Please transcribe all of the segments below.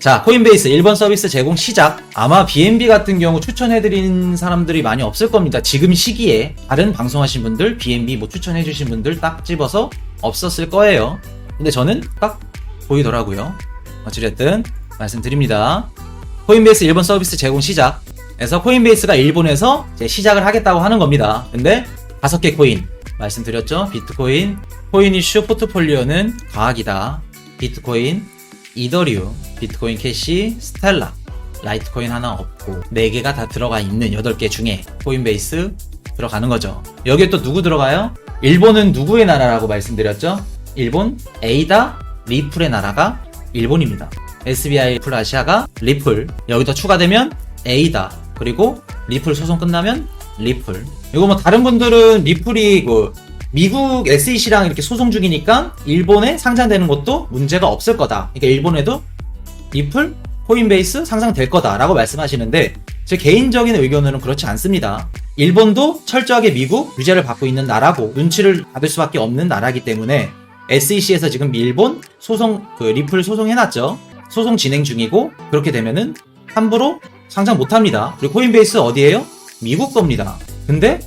자, 코인베이스 1번 서비스 제공 시작. 아마 BNB 같은 경우 추천해드린 사람들이 많이 없을 겁니다. 지금 시기에 다른 방송하신 분들, BNB 뭐 추천해주신 분들 딱 집어서 없었을 거예요. 근데 저는 딱 보이더라고요. 어찌됐든 말씀드립니다. 코인베이스 1번 서비스 제공 시작. 그래서 코인베이스가 일본에서 시작을 하겠다고 하는 겁니다. 근데 다섯 개 코인 말씀드렸죠. 비트코인, 코인 이슈 포트폴리오는 과학이다. 비트코인, 이더리움, 비트코인 캐시, 스텔라, 라이트코인 하나 없고 4개가 다 들어가 있는 8개 중에 코인베이스 들어가는 거죠. 여기에 또 누구 들어가요? 일본은 누구의 나라라고 말씀드렸죠? 일본 에이다 리플의 나라가 일본입니다. SBI 플라시아가 리플 여기더 추가되면 에이다 그리고 리플 소송 끝나면 리플 이거 뭐 다른 분들은 리플이 그 미국 SEC랑 이렇게 소송 중이니까 일본에 상장되는 것도 문제가 없을 거다. 그러니까 일본에도 리플, 코인베이스 상장될 거다라고 말씀하시는데 제 개인적인 의견으로는 그렇지 않습니다. 일본도 철저하게 미국 규제를 받고 있는 나라고 눈치를 받을 수밖에 없는 나라이기 때문에 SEC에서 지금 일본 소송 그 리플 소송해놨죠. 소송 진행 중이고 그렇게 되면은 함부로 상장 못합니다. 그리고 코인베이스 어디에요? 미국 겁니다. 근데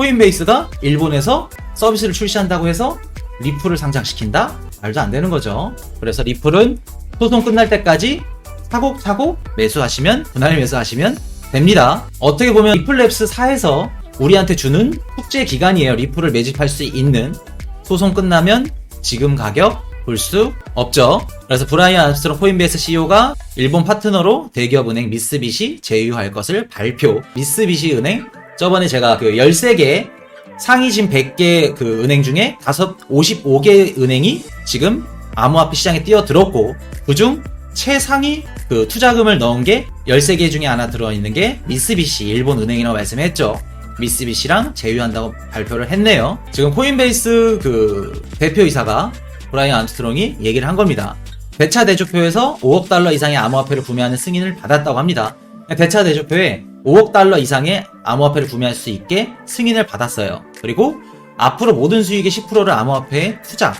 코인베이스가 일본에서 서비스를 출시한다고 해서 리플을 상장시킨다? 말도 안 되는 거죠. 그래서 리플은 소송 끝날 때까지 차곡차곡 매수하시면 분할 매수하시면 됩니다. 어떻게 보면 리플랩스 4에서 우리한테 주는 축제 기간이에요. 리플을 매집할 수 있는 소송 끝나면 지금 가격 볼 수 없죠. 그래서 브라이언 암스트롱 코인베이스 CEO가 일본 파트너로 대기업 은행 미쓰비시 제휴할 것을 발표. 미쓰비시 은행 저번에 제가 그 13개 상위진 100개 그 은행 중에 다섯 55개 은행이 지금 암호화폐 시장에 뛰어들었고 그중 최상위 그 투자금을 넣은 게 13개 중에 하나 들어있는 게 미쓰비시 일본 은행이라고 말씀했죠. 미쓰비시랑 제휴한다고 발표를 했네요. 지금 코인베이스 그 대표이사가 브라이언 암스트롱이 얘기를 한 겁니다. 대차 대조표에서 5억 달러 이상의 암호화폐를 구매하는 승인을 받았다고 합니다. 대차 대조표에 5억 달러 이상의 암호화폐를 구매할 수 있게 승인을 받았어요. 그리고 앞으로 모든 수익의 10%를 암호화폐에 투자.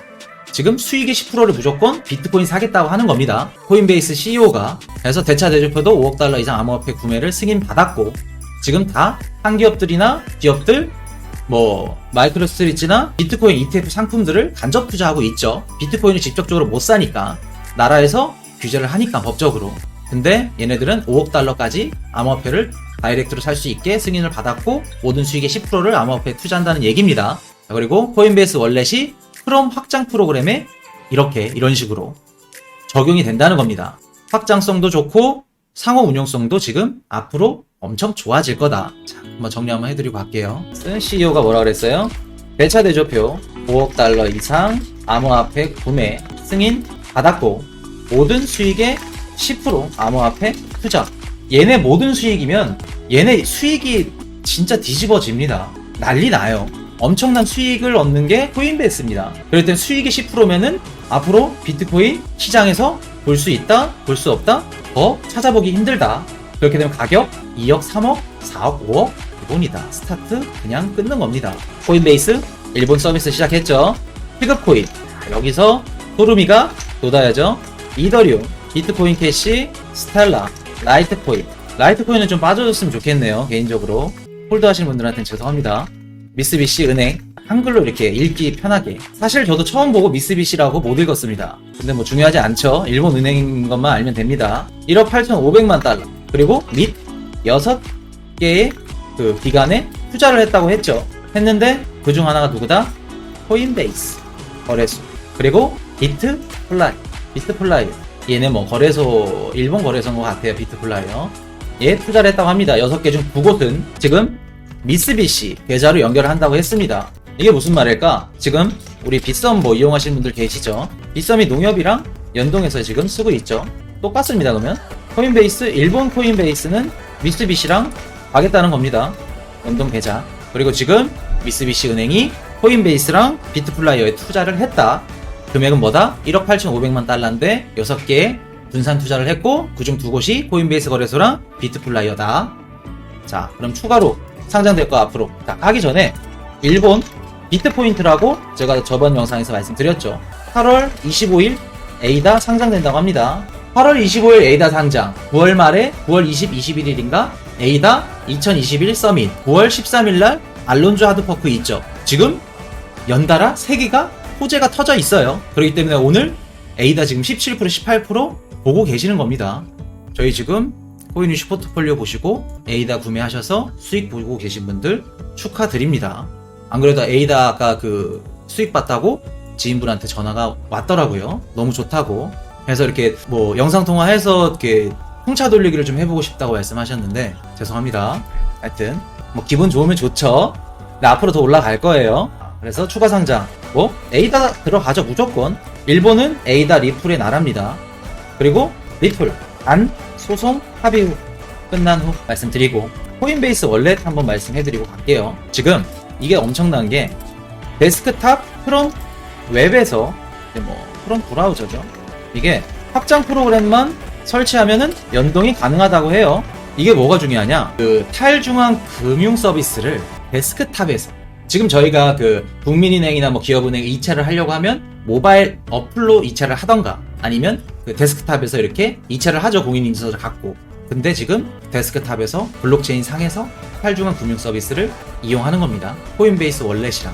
지금 수익의 10%를 무조건 비트코인 사겠다고 하는 겁니다. 코인베이스 CEO가. 그래서 대차 대조표도 5억 달러 이상 암호화폐 구매를 승인 받았고, 지금 다 한기업들이나 기업들, 뭐, 마이크로 스트리트나 비트코인 ETF 상품들을 간접 투자하고 있죠. 비트코인을 직접적으로 못 사니까. 나라에서 규제를 하니까 법적으로. 근데 얘네들은 5억 달러까지 암호화폐를 다이렉트로 살 수 있게 승인을 받았고 모든 수익의 10%를 암호화폐에 투자한다는 얘기입니다. 자, 그리고 코인베이스 월렛이 크롬 확장 프로그램에 이렇게 이런 식으로 적용이 된다는 겁니다. 확장성도 좋고 상호 운용성도 지금 앞으로 엄청 좋아질 거다. 자, 한번 정리 한번 해드리고 갈게요. CEO가 뭐라 그랬어요? 배차 대조표 5억 달러 이상 암호화폐 구매 승인 받았고 모든 수익의 10% 암호화폐 투자. 얘네 모든 수익이면 얘네 수익이 진짜 뒤집어집니다. 난리 나요. 엄청난 수익을 얻는 게 코인베이스입니다. 그럴 땐 수익이 10%면은 앞으로 비트코인 시장에서 볼 수 있다, 볼 수 없다, 더 찾아보기 힘들다. 그렇게 되면 가격 2억, 3억, 4억, 5억 기본이다. 스타트 그냥 끊는 겁니다. 코인베이스 일본 서비스 시작했죠. 피급 코인 여기서 소르미가 돋아야죠. 이더리움, 비트코인 캐시, 스텔라, 라이트코인. 라이트코인은 좀 빠져줬으면 좋겠네요. 개인적으로. 홀드 하시는 분들한테는 죄송합니다. 미쓰비시 은행 한글로 이렇게 읽기 편하게. 사실 저도 처음 보고 미쓰비시라고 못 읽었습니다. 근데 뭐 중요하지 않죠. 일본 은행인 것만 알면 됩니다. 1억 8,500만 달러. 그리고 및 6개의 그 기간에 투자를 했다고 했죠. 했는데 그 중 하나가 누구다? 코인베이스. 거래소. 그리고 비트플라이. 비트플라이 얘네 뭐 거래소 일본 거래소인 것 같아요 비트플라이요 얘 투자를 했다고 합니다 6개 중 9곳은 지금 미쓰비시 계좌로 연결을 한다고 했습니다. 이게 무슨 말일까? 지금 우리 빗썸 뭐 이용하시는 분들 계시죠? 빗썸이 농협이랑 연동해서 지금 쓰고 있죠. 똑같습니다. 그러면 코인베이스 일본 코인베이스는 미쓰비시랑 가겠다는 겁니다. 연동 계좌. 그리고 지금 미쓰비시 은행이 코인베이스랑 비트플라이어에 투자를 했다. 금액은 뭐다? 1억 8,500만 달러인데 6개의 분산 투자를 했고 그중 두 곳이 코인베이스 거래소랑 비트플라이어다. 자, 그럼 추가로 상장될 거 앞으로 자, 하기 전에 일본 비트포인트라고 제가 저번 영상에서 말씀드렸죠 8월 25일 에이다 상장된다고 합니다 8월 25일 에이다 상장, 9월 말에 9월 20, 21일인가 에이다 2021 서밋, 9월 13일 날 알론조 하드퍼크 있죠. 지금 연달아 3개가 호재가 터져 있어요. 그렇기 때문에 오늘 에이다 지금 17% 18% 보고 계시는 겁니다. 저희 지금 코인유시 포트폴리오 보시고 에이다 구매하셔서 수익 보고 계신 분들 축하드립니다. 안 그래도 에이다 아까 그 수익 봤다고 지인분한테 전화가 왔더라고요. 너무 좋다고. 그래서 이렇게 뭐 영상 통화해서 이렇게 홍차 돌리기를 좀 해보고 싶다고 말씀하셨는데 죄송합니다. 하여튼 뭐 기분 좋으면 좋죠. 근데 앞으로 더 올라갈 거예요. 그래서 추가 상장 뭐 에이다 들어가죠 무조건. 일본은 에이다 리플의 나라입니다. 그리고 리플 단 소송 합의 후 끝난 후 말씀드리고 코인베이스 월렛 한번 말씀해드리고 갈게요. 지금 이게 엄청난 게 데스크탑 크롬 웹에서 뭐 크롬 브라우저죠. 이게 확장 프로그램만 설치하면은 연동이 가능하다고 해요. 이게 뭐가 중요하냐? 그 탈중앙 금융 서비스를 데스크탑에서 지금 저희가 그 국민은행이나 뭐 기업은행 이체를 하려고 하면 모바일 어플로 이체를 하던가 아니면 그 데스크탑에서 이렇게 이체를 하죠 공인인증서를 갖고. 근데 지금 데스크탑에서 블록체인 상에서 탈중앙 금융 서비스를 이용하는 겁니다. 코인베이스 월렛이랑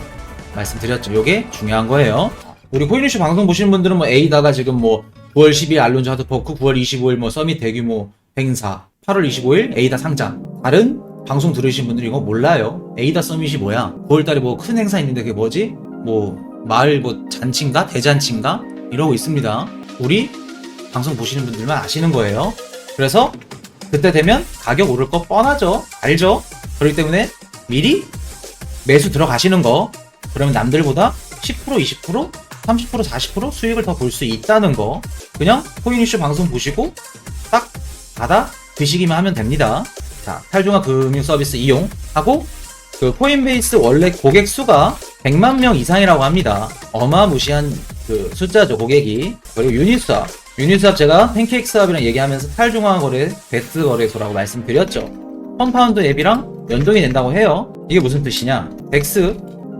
말씀드렸죠. 요게 중요한 거예요. 우리 코인이슈 방송 보시는 분들은 뭐 에이다가 지금 뭐 9월 10일 알론즈 하드포크 9월 25일 뭐 서밋 대규모 행사 8월 25일 에이다 상장. 다른 방송 들으신 분들이 이거 몰라요. 에이다 서밋이 뭐야? 9월달에 뭐 큰 행사 있는데 그게 뭐지? 뭐 마을 뭐 잔치인가 대잔치인가 이러고 있습니다. 우리 방송 보시는 분들만 아시는 거예요. 그래서 그때 되면 가격 오를 거 뻔하죠. 알죠? 그렇기 때문에 미리 매수 들어가시는 거 그러면 남들보다 10% 20% 30% 40% 수익을 더 볼 수 있다는 거 그냥 코인 이슈 방송 보시고 딱 받아 드시기만 하면 됩니다. 자, 탈중앙 금융 서비스 이용하고 그 코인베이스 원래 고객 수가 100만 명 이상이라고 합니다. 어마무시한 그 숫자죠, 고객이. 그리고 유니스합. 유니스합 제가 팬케이크 사업이랑 얘기하면서 탈중앙 거래 베스트 거래소라고 말씀드렸죠. 컴파운드 앱이랑 연동이 된다고 해요. 이게 무슨 뜻이냐? 덱스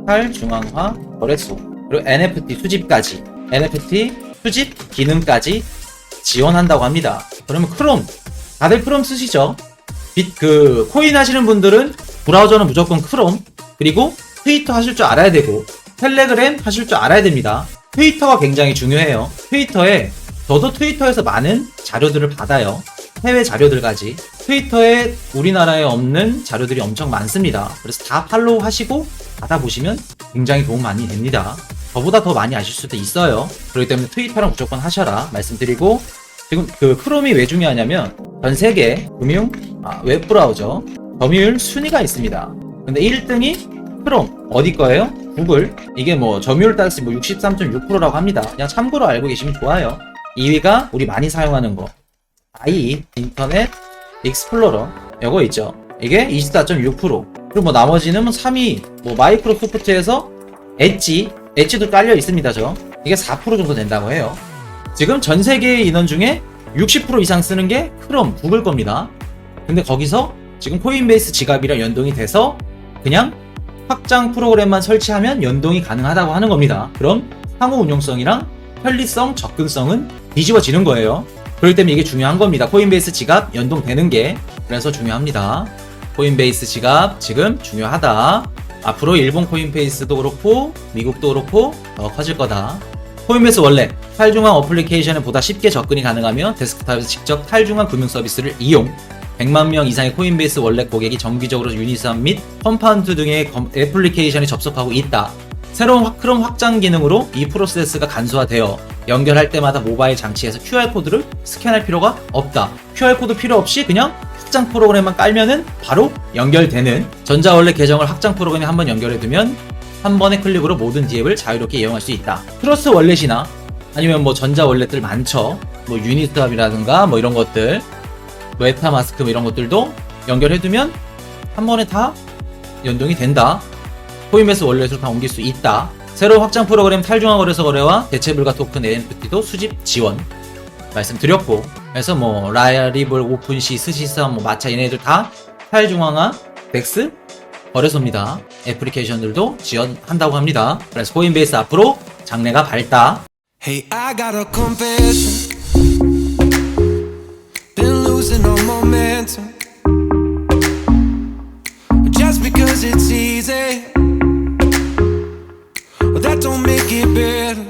탈중앙화 거래소. 그리고 NFT 수집까지. NFT 수집 기능까지 지원한다고 합니다. 그러면 크롬. 다들 크롬 쓰시죠? 빛, 그, 코인 하시는 분들은 브라우저는 무조건 크롬, 그리고 트위터 하실 줄 알아야 되고, 텔레그램 하실 줄 알아야 됩니다. 트위터가 굉장히 중요해요. 트위터에, 저도 트위터에서 많은 자료들을 받아요. 해외 자료들까지. 트위터에 우리나라에 없는 자료들이 엄청 많습니다. 그래서 다 팔로우 하시고 받아보시면 굉장히 도움 많이 됩니다. 저보다 더 많이 아실 수도 있어요. 그렇기 때문에 트위터랑 무조건 하셔라 말씀드리고, 지금 그 크롬이 왜 중요하냐면, 전 세계 금융 아, 웹 브라우저 점유율 순위가 있습니다. 근데 1등이 크롬 어디 거예요? 구글 이게 뭐 점유율 따라서 뭐 63.6%라고 합니다. 그냥 참고로 알고 계시면 좋아요. 2위가 우리 많이 사용하는 거 IE 인터넷 익스플로러 이거 있죠. 이게 24.6% 그리고 뭐 나머지는 뭐 3위 뭐 마이크로소프트에서 엣지 엣지도 깔려 있습니다. 저 이게 4% 정도 된다고 해요. 지금 전 세계 인원 중에 60% 이상 쓰는 게 크롬, 구글 겁니다. 근데 거기서 지금 코인베이스 지갑이랑 연동이 돼서 그냥 확장 프로그램만 설치하면 연동이 가능하다고 하는 겁니다. 그럼 상호 운용성이랑 편리성, 접근성은 뒤집어지는 거예요. 그렇기 때문에 이게 중요한 겁니다. 코인베이스 지갑 연동되는 게 그래서 중요합니다. 코인베이스 지갑 지금 중요하다. 앞으로 일본 코인베이스도 그렇고 미국도 그렇고 더 커질 거다. 코인베이스 원래 탈중앙 어플리케이션에 보다 쉽게 접근이 가능하며 데스크탑에서 직접 탈중앙 금융 서비스를 이용 100만 명 이상의 코인베이스 원래 고객이 정기적으로 유니스합 및 컴파운드 등의 검- 애플리케이션에 접속하고 있다. 새로운 확- 크롬 확장 기능으로 이 프로세스가 간소화되어 연결할 때마다 모바일 장치에서 QR코드를 스캔할 필요가 없다. QR코드 필요 없이 그냥 확장 프로그램만 깔면은 바로 연결되는 전자원래 계정을 확장 프로그램에 한번 연결해두면 한 번의 클릭으로 모든 디앱을 자유롭게 이용할 수 있다. 트러스 월렛이나 아니면 뭐 전자 월렛들 많죠. 뭐 유니스합이라든가 뭐 이런 것들, 뭐 에타마스크 뭐 이런 것들도 연결해두면 한 번에 다 연동이 된다. 코인베이스 월렛으로 다 옮길 수 있다. 새로 확장 프로그램 탈중앙 거래소 거래와 대체 불가 토큰 NFT도 수집 지원 말씀드렸고 그래서 뭐 라이블, 오픈시, 스시스, 뭐 마차 얘네들 다 탈중앙화 덱스 거래소입니다. 애플리케이션들도 지원한다고 합니다. 그래서 코인베이스 앞으로 장래가 밝다. Hey, I got a confession. Been losing all momentum. Just because it's easy, well, that don't make it better.